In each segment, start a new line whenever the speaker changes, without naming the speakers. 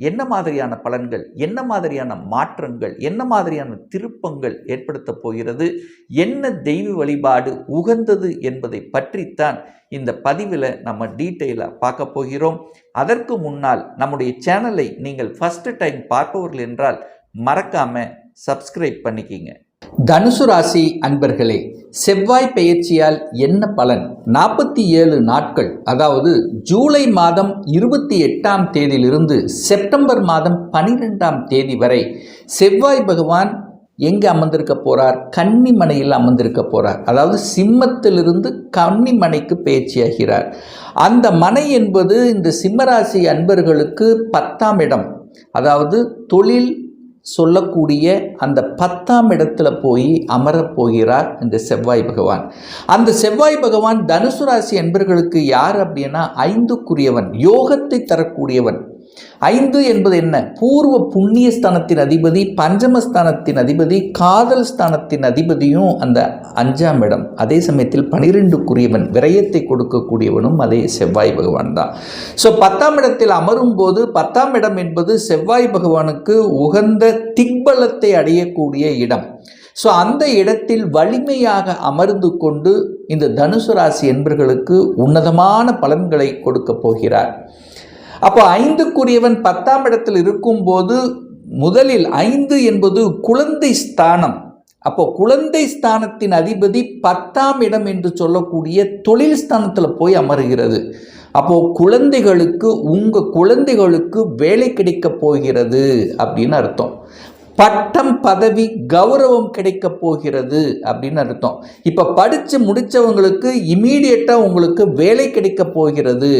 என்ன மாதிரியான பலன்கள் என்ன மாதிரியான மாற்றங்கள் என்ன மாதிரியான திருப்பங்கள் ஏற்படுத்த போகிறது என்ன தெய்வ வழிபாடு உகந்தது என்பதை பற்றித்தான் இந்த பதிவில் நம்ம டீட்டெயிலாக பார்க்க போகிறோம். அதற்கு முன்னால் நம்முடைய சேனலை நீங்கள் ஃபஸ்ட்டு டைம் பார்ப்பவர்கள் என்றால் மறக்காமல் சப்ஸ்கிரைப் பண்ணிக்கிங்க. தனுசு ராசி அன்பர்களே செவ்வாய் பெயர்ச்சியால் என்ன பலன்? நாற்பத்தி ஏழு நாட்கள் அதாவது ஜூலை மாதம் இருபத்தி எட்டாம் தேதியிலிருந்து செப்டம்பர் மாதம் பனிரெண்டாம் தேதி வரை செவ்வாய் பகவான் எங்கே அமர்ந்திருக்க போகிறார் கன்னிமனையில் அமர்ந்திருக்க போகிறார் அதாவது சிம்மத்திலிருந்து கன்னிமனைக்கு பயிற்சியாகிறார் அந்த மனை என்பது இந்த சிம்மராசி அன்பர்களுக்கு பத்தாம் இடம். அதாவது தொழில் சொல்லக்கூடிய அந்த பத்தாம் இடத்துல போய் அமரப் போகிறார் இந்த செவ்வாய் பகவான். அந்த செவ்வாய் பகவான் தனுசு ராசி என்பர்களுக்கு யார் அப்படின்னா ஐந்துக்குரியவன் யோகத்தை தரக்கூடியவன். ஐந்து என்பது என்ன? பூர்வ புண்ணிய ஸ்தானத்தின் அதிபதி பஞ்சமஸ்தானத்தின் அதிபதி காதல் ஸ்தானத்தின் அதிபதியும் அந்த அஞ்சாம் இடம். அதே சமயத்தில் பனிரெண்டுக்குரியவன் விரயத்தை கொடுக்கக்கூடியவனும் அதே செவ்வாய் பகவான் தான். ஸோ பத்தாம் இடத்தில் அமரும் போது பத்தாம் இடம் என்பது செவ்வாய் பகவானுக்கு உகந்த திக்பலத்தை அடையக்கூடிய இடம். ஸோ அந்த இடத்தில் வலிமையாக அமர்ந்து கொண்டு இந்த தனுசு ராசி என்பர்களுக்கு உன்னதமான பலன்களை கொடுக்கப் போகிறார். அப்போ ஐந்துக்குரியவன் பத்தாம் இடத்தில் இருக்கும்போது முதலில் ஐந்து என்பது குழந்தை ஸ்தானம். அப்போ குழந்தை ஸ்தானத்தின் அதிபதி பத்தாம் இடம் என்று சொல்லக்கூடிய தொழில் ஸ்தானத்தில் போய் அமருகிறது. அப்போ குழந்தைகளுக்கு உங்கள் குழந்தைகளுக்கு வேலை கிடைக்கப் போகிறது அப்படின்னு அர்த்தம். பட்டம் பதவி கௌரவம் கிடைக்க போகிறது அப்படின்னு அர்த்தம். இப்போ படித்து முடித்தவங்களுக்கு இமீடியட்டாக உங்களுக்கு வேலை கிடைக்க போகிறது.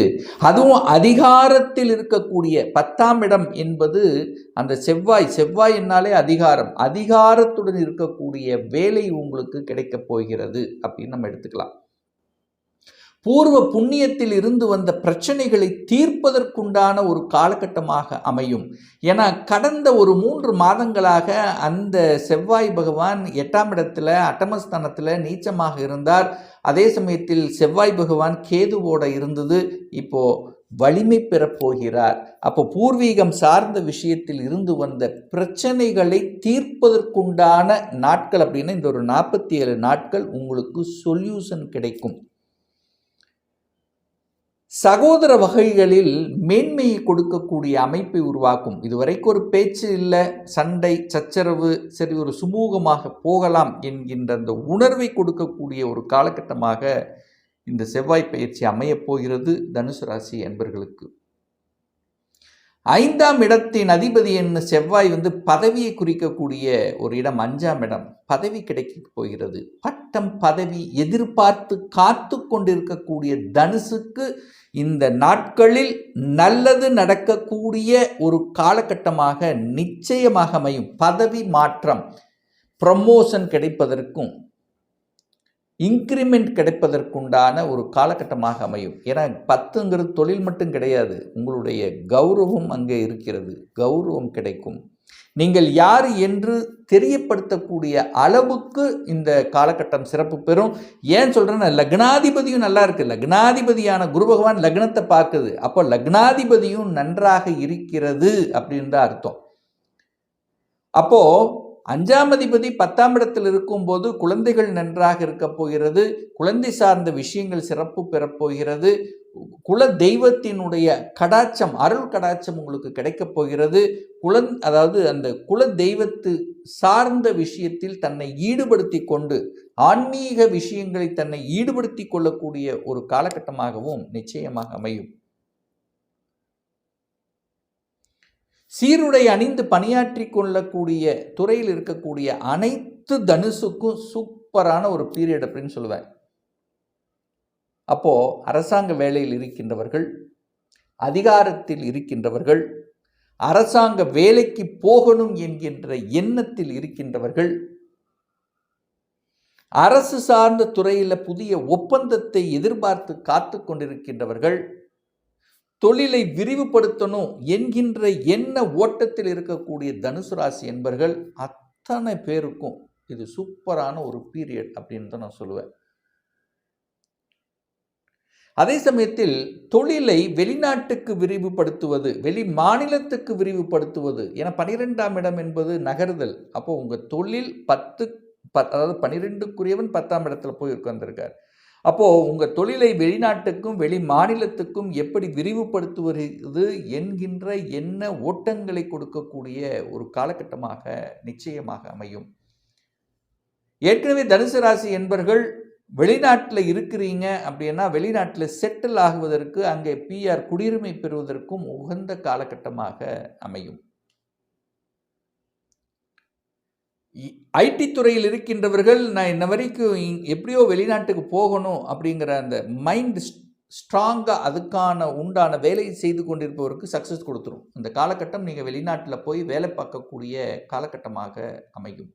அதுவும் அதிகாரத்தில் இருக்கக்கூடிய பத்தாம் இடம் என்பது அந்த செவ்வாய் செவ்வாய் என்னாலே அதிகாரம். அதிகாரத்துடன் இருக்கக்கூடிய வேலை உங்களுக்கு கிடைக்க போகிறது அப்படின்னு நம்ம எடுத்துக்கலாம். பூர்வ புண்ணியத்தில் இருந்து வந்த பிரச்சனைகளை தீர்ப்பதற்குண்டான ஒரு காலகட்டமாக அமையும். ஏன்னா கடந்த ஒரு மூன்று மாதங்களாக அந்த செவ்வாய் பகவான் எட்டாம் இடத்துல அட்டமஸ்தானத்தில் நீச்சமாக இருந்தார். அதே சமயத்தில் செவ்வாய் பகவான் கேதுவோட இருந்தது. இப்போ வலிமை பெறப்போகிறார் அப்போ பூர்வீகம் சார்ந்த விஷயத்தில் இருந்து வந்த பிரச்சனைகளை தீர்ப்பதற்குண்டான நாட்கள் அப்படின்னு இந்த ஒரு நாற்பத்தி ஏழு நாட்கள் உங்களுக்கு சொல்யூஷன் கிடைக்கும். சகோதர வகைகளில் மேன்மையை கொடுக்கக்கூடிய அமைப்பை உருவாக்கும். இதுவரைக்கும் ஒரு பேச்சு இல்லை சண்டை சச்சரவு சரி ஒரு சுமூகமாக போகலாம் என்கின்ற அந்த உணர்வை கொடுக்கக்கூடிய ஒரு காலகட்டமாக இந்த செவ்வாய் பயிற்சி அமையப் போகிறது தனுசு ராசி என்பர்களுக்கு ஐந்தாம் இடத்தின் அதிபதி என்ன? செவ்வாய் வந்து பதவியை குறிக்கக்கூடிய ஒரு இடம் அஞ்சாம் இடம் பதவி கிடைக்க போகிறது. பட்டம் பதவி எதிர்பார்த்து காத்து கொண்டிருக்கக்கூடிய தனுசுக்கு இந்த நாட்களில் நல்லது நடக்கக்கூடிய ஒரு காலகட்டமாக நிச்சயமாக அமையும். பதவி மாற்றம் ப்ரமோஷன் கிடைப்பதற்கும் இன்க்ரிமெண்ட் கிடைப்பதற்குண்டான ஒரு காலகட்டமாக அமையும். ஏன்னா பத்துங்கிறது தொழில் மட்டும் கிடையாது. உங்களுடைய கௌரவம் அங்கே இருக்கிறது. கௌரவம் கிடைக்கும். நீங்கள் யார் என்று தெரியப்படுத்தக்கூடிய அளவுக்கு இந்த காலகட்டம் சிறப்பு பெறும். ஏன் சொல்கிறேன்னா லக்னாதிபதியும் நல்லா இருக்குது லக்னாதிபதியான குரு பகவான் லக்னத்தை பார்க்குது. அப்போ லக்னாதிபதியும் நன்றாக இருக்கிறது அப்படின்னு தான் அர்த்தம். அப்போது அஞ்சாம் அதிபதி பத்தாம் இடத்தில் இருக்கும்போது குழந்தைகள் நன்றாக இருக்க போகிறது. குழந்தை சார்ந்த விஷயங்கள் சிறப்பு பெறப்போகிறது குல தெய்வத்தினுடைய கடாச்சம் அருள் கடாச்சம் உங்களுக்கு கிடைக்கப் போகிறது. குலன் அதாவது அந்த குல தெய்வத்து சார்ந்த விஷயத்தில் தன்னை ஈடுபடுத்தி கொண்டு ஆன்மீக விஷயங்களை தன்னை ஈடுபடுத்தி கொள்ளக்கூடிய ஒரு காலகட்டமாகவும் நிச்சயமாக அமையும். சீருடை அணிந்து பணியாற்றி கொள்ளக்கூடிய துறையில் இருக்கக்கூடிய அனைத்து தனுசுக்கும் சூப்பரான ஒரு பீரியட் அப்படின்னு சொல்லுவேன் அப்போது அரசாங்க வேலையில் இருக்கின்றவர்கள் அதிகாரத்தில் இருக்கின்றவர்கள் அரசாங்க வேலைக்கு போகணும் என்கின்ற எண்ணத்தில் இருக்கின்றவர்கள் அரசு சார்ந்த துறையில் புதிய ஒப்பந்தத்தை எதிர்பார்த்து காத்து கொண்டிருக்கின்றவர்கள் தொழிலை விரிவுபடுத்தணும் என்கின்ற எண்ண ஓட்டத்தில் இருக்கக்கூடிய தனுசு ராசி என்பர்கள் அத்தனை பேருக்கும் இது சூப்பரான ஒரு பீரியட் அப்படின்னு தான் நான் சொல்லுவேன். அதே சமயத்தில் தொழிலை வெளிநாட்டுக்கு விரிவுபடுத்துவது வெளி மாநிலத்துக்கு விரிவுபடுத்துவது என பனிரெண்டாம் இடம் என்பது நகருதல். அப்போது உங்கள் தொழில் பத்து பத் அதாவது பனிரெண்டுக்குரியவன் பத்தாம் இடத்துல போய் உட்கார்ந்துருக்கார். அப்போது உங்கள் தொழிலை வெளிநாட்டுக்கும் வெளி மாநிலத்துக்கும் எப்படி விரிவுபடுத்துவது என்கின்ற என்ன ஓட்டங்களை கொடுக்கக்கூடிய ஒரு காலகட்டமாக நிச்சயமாக அமையும். ஏற்கனவே தனுசு ராசி என்பர்கள் வெளிநாட்டில் இருக்கிறீங்க அப்படின்னா வெளிநாட்டில் செட்டில் ஆகுவதற்கு அங்கே பிஆர் குடியுரிமை பெறுவதற்கும் உகந்த காலகட்டமாக அமையும். ஐடி துறையில் இருக்கின்றவர்கள் நான் இன்ன வரைக்கும் எப்படியோ வெளிநாட்டுக்கு போகணும் அப்படிங்கிற அந்த மைண்ட் ஸ்ட்ராங்காக அதுக்கான உண்டான வேலையை செய்து கொண்டிருப்பவருக்கு சக்ஸஸ் கொடுத்துரும். இந்த காலகட்டம் நீங்கள் வெளிநாட்டில் போய் வேலை பார்க்கக்கூடிய காலகட்டமாக அமையும்.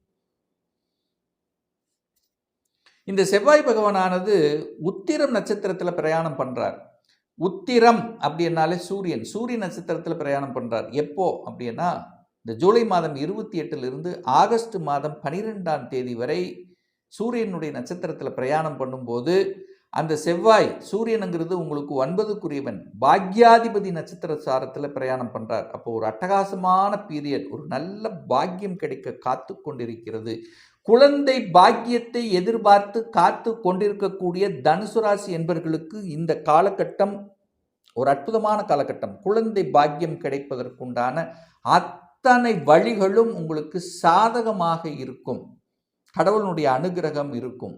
இந்த செவ்வாய் பகவானானது உத்திரம் நட்சத்திரத்தில் பிரயாணம் பண்ணுறார் உத்திரம் அப்படின்னாலே சூரியன். சூரிய நட்சத்திரத்தில் பிரயாணம் பண்ணுறார் எப்போ? அப்படின்னா இந்த ஜூலை மாதம் இருபத்தி எட்டிலிருந்து ஆகஸ்ட் மாதம் பனிரெண்டாம் தேதி வரை சூரியனுடைய நட்சத்திரத்தில் பிரயாணம் பண்ணும்போது அந்த செவ்வாய் சூரியனுங்கிறது உங்களுக்கு ஒன்பதுக்குரியவன். பாக்யாதிபதி நட்சத்திர சாரத்தில் பிரயாணம் பண்ணுறார் அப்போ ஒரு அட்டகாசமான பீரியட் ஒரு நல்ல பாக்கியம் கிடைக்க காத்து கொண்டிருக்கிறது குழந்தை பாக்கியத்தை எதிர்பார்த்து காத்து கொண்டிருக்கக்கூடிய தனுசு ராசி என்பவர்களுக்கு இந்த காலகட்டம் ஒரு அற்புதமான காலகட்டம். குழந்தை பாக்கியம் கிடைப்பதற்குண்டான அத்தனை வழிகளும் உங்களுக்கு சாதகமாக இருக்கும். கடவுளுடைய அனுகிரகம் இருக்கும்.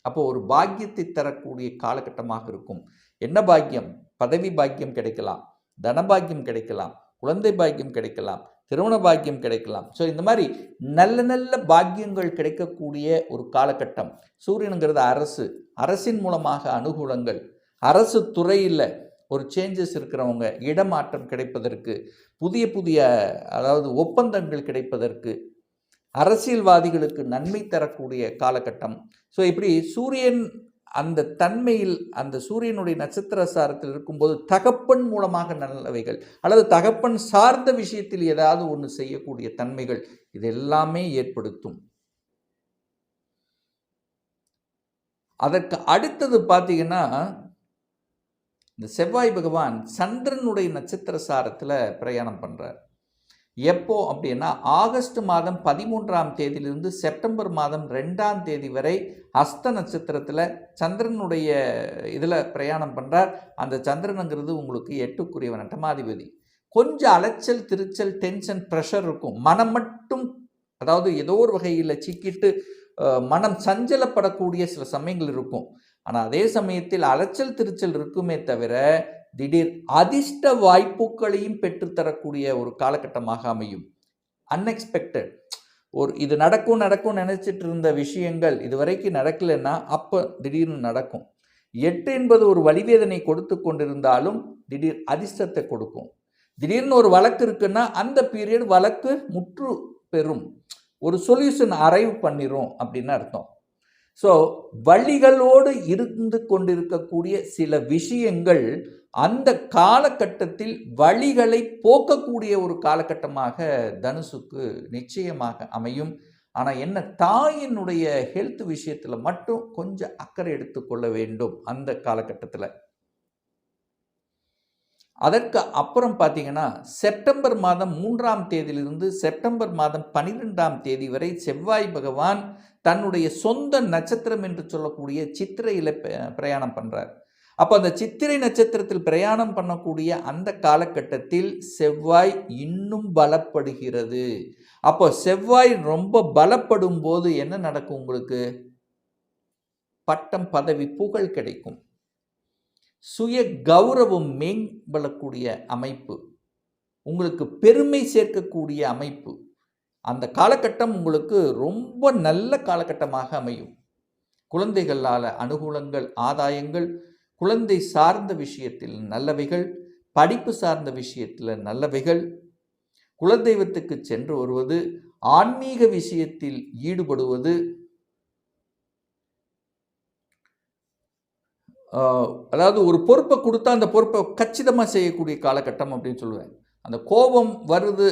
அப்போ ஒரு பாக்கியத்தை தரக்கூடிய காலகட்டமாக இருக்கும். என்ன பாக்கியம்? பதவி பாக்கியம் கிடைக்கலாம். தனபாக்கியம் கிடைக்கலாம். குழந்தை பாக்கியம் கிடைக்கலாம். திருமண பாக்கியம் கிடைக்கலாம். ஸோ இந்த மாதிரி நல்ல நல்ல பாக்கியங்கள் கிடைக்கக்கூடிய ஒரு காலகட்டம். சூரியனுங்கிறது அரசு. அரசின் மூலமாக அனுகூலங்கள். அரசு துறையில் ஒரு சேஞ்சஸ் இருக்கிறவங்க இடமாற்றம் கிடைப்பதற்கு புதிய புதிய அதாவது ஒப்பந்தங்கள் கிடைப்பதற்கு அரசியல்வாதிகளுக்கு நன்மை தரக்கூடிய காலகட்டம். ஸோ இப்படி சூரியன் அந்த தன்மையில் அந்த சூரியனுடைய நட்சத்திர சாரத்தில் இருக்கும்போது தகப்பன் மூலமாக நல்லவைகள் அல்லது தகப்பன் சார்ந்த விஷயத்தில் ஏதாவது ஒன்று செய்யக்கூடிய தன்மைகள் இது எல்லாமே ஏற்படுத்தும். அதற்கு அடுத்தது பார்த்தீங்கன்னா இந்த செவ்வாய் பகவான் சந்திரனுடைய நட்சத்திர சாரத்தில் பிரயாணம் பண்ணுறார் எப்போ அப்படின்னா ஆகஸ்ட் மாதம் பதிமூன்றாம் தேதியிலிருந்து செப்டம்பர் மாதம் ரெண்டாம் தேதி வரை அஸ்த நட்சத்திரத்தில் சந்திரனுடைய இதில் பிரயாணம் பண்ணுறார் அந்த சந்திரனுங்கிறது உங்களுக்கு எட்டுக்குரியவன் நட்டமாதிபதி கொஞ்சம் அலைச்சல் திருச்சல் டென்ஷன் ப்ரெஷர் இருக்கும். மனம் மட்டும் அதாவது ஏதோ ஒரு வகையில் சிக்கிட்டு மனம் சஞ்சலப்படக்கூடிய சில சமயங்கள் இருக்கும். ஆனால் அதே சமயத்தில் அலைச்சல் திருச்சல் இருக்குமே தவிர திடீர் அதிர்ஷ்ட வாய்ப்புகளையும் பெற்றுத்தரக்கூடிய ஒரு காலகட்டமாக அமையும். அன்எக்ஸ்பெக்டட் ஒரு இது நடக்கும் நடக்கும் நினச்சிட்டு இருந்த விஷயங்கள் இது வரைக்கும் நடக்கலைன்னா அப்போ திடீர்னு நடக்கும். எட்டு என்பது ஒரு வழிவேதனை கொடுத்து கொண்டிருந்தாலும் திடீர் அதிர்ஷ்டத்தை கொடுக்கும். திடீர்னு ஒரு வழக்கு இருக்குன்னா அந்த பீரியட் வழக்கு முற்று பெறும். ஒரு சொல்யூஷன் அரைவ் பண்ணிரும் அப்படின்னு அர்த்தம். ஸோ வழிகளோடு இருந்து கொண்டிருக்கக்கூடிய சில விஷயங்கள் அந்த காலகட்டத்தில் வழிகளை போக்கக்கூடிய ஒரு காலகட்டமாக தனுசுக்கு நிச்சயமாக அமையும். ஆனால் என்ன தாயினுடைய ஹெல்த் விஷயத்தில் மட்டும் கொஞ்சம் அக்கறை எடுத்துக்கொள்ள வேண்டும் அந்த காலகட்டத்தில். அதற்கு அப்புறம் பார்த்தீங்கன்னா செப்டம்பர் மாதம் மூன்றாம் தேதியிலிருந்து செப்டம்பர் மாதம் பனிரெண்டாம் தேதி வரை செவ்வாய் பகவான் தன்னுடைய சொந்த நட்சத்திரம் என்று சொல்லக்கூடிய சித்திரையில் பிரயாணம் பண்ணுறார் அப்போ அந்த சித்திரை நட்சத்திரத்தில் பிரயாணம் பண்ணக்கூடிய அந்த காலகட்டத்தில் செவ்வாய் இன்னும் பலப்படுகிறது. அப்போ செவ்வாய் ரொம்ப பலப்படும் போது என்ன நடக்கும் உங்களுக்கு? பட்டம் பதவி புகழ் கிடைக்கும். சுய கௌரவம் மேம்படக்கூடிய அமைப்பு. உங்களுக்கு பெருமை சேர்க்கக்கூடிய அமைப்பு. அந்த காலகட்டம் உங்களுக்கு ரொம்ப நல்ல காலகட்டமாக அமையும். குழந்தைகளால் அனுகூலங்கள் ஆதாயங்கள் குழந்தை சார்ந்த விஷயத்தில் நல்லவைகள் படிப்பு சார்ந்த விஷயத்தில் நல்லவைகள் குலதெய்வத்துக்கு சென்று வருவது ஆன்மீக விஷயத்தில் ஈடுபடுவது அதாவது ஒரு பொறுப்பை கொடுத்தா அந்த பொறுப்பை கச்சிதமாக செய்யக்கூடிய காலகட்டம் அப்படின்னு சொல்லுவேன். அந்த கோபம் வருது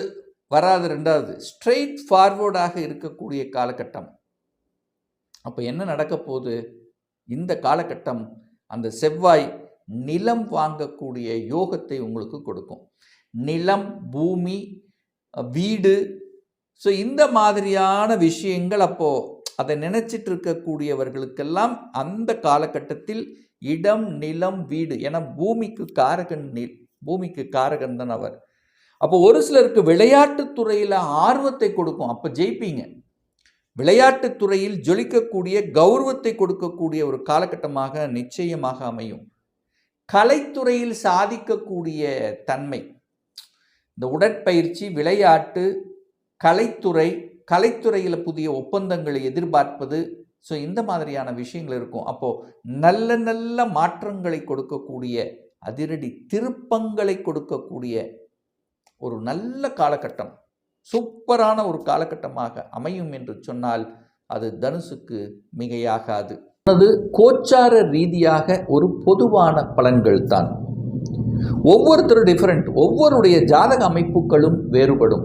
வராது ரெண்டாவது ஸ்ட்ரெயிட் ஃபார்வர்டாக இருக்கக்கூடிய காலகட்டம். அப்போ என்ன நடக்க போகுது? இந்த காலகட்டம் அந்த செவ்வாய் நிலம் வாங்கக்கூடிய யோகத்தை உங்களுக்கு கொடுக்கும். நிலம் பூமி வீடு. ஸோ இந்த மாதிரியான விஷயங்கள் அப்போது அதை நினச்சிட்டு இருக்கக்கூடியவர்களுக்கெல்லாம் அந்த காலகட்டத்தில் இடம் நிலம் வீடு. ஏன்னா பூமிக்கு காரகன் நில் பூமிக்கு காரகன் தான் அவர். அப்போ ஒரு சிலருக்கு விளையாட்டுத் துறையில் ஆர்வத்தை கொடுக்கும். அப்போ ஜெயிப்பீங்க. விளையாட்டுத் துறையில் ஜொலிக்கக்கூடிய கௌரவத்தை கொடுக்கக்கூடிய ஒரு காலகட்டமாக நிச்சயமாக அமையும். கலைத்துறையில் சாதிக்கக்கூடிய தன்மை. இந்த உடற்பயிற்சி விளையாட்டு கலைத்துறை கலைத்துறையில் புதிய ஒப்பந்தங்களை எதிர்பார்ப்பது ஸோ இந்த மாதிரியான விஷயங்கள் இருக்கும். அப்போது நல்ல நல்ல மாற்றங்களை கொடுக்கக்கூடிய அதிரடி திருப்பங்களை கொடுக்கக்கூடிய ஒரு நல்ல காலகட்டம். சூப்பரான ஒரு காலகட்டமாக அமையும் என்று சொன்னால் அது தனுசுக்கு மிகையாகாது. அது கோச்சார ரீதியாக ஒரு பொதுவான பலன்கள் தான். ஒவ்வொருத்தரும் டிஃப்ரெண்ட் ஒவ்வொருடைய ஜாதக அமைப்புகளும் வேறுபடும்.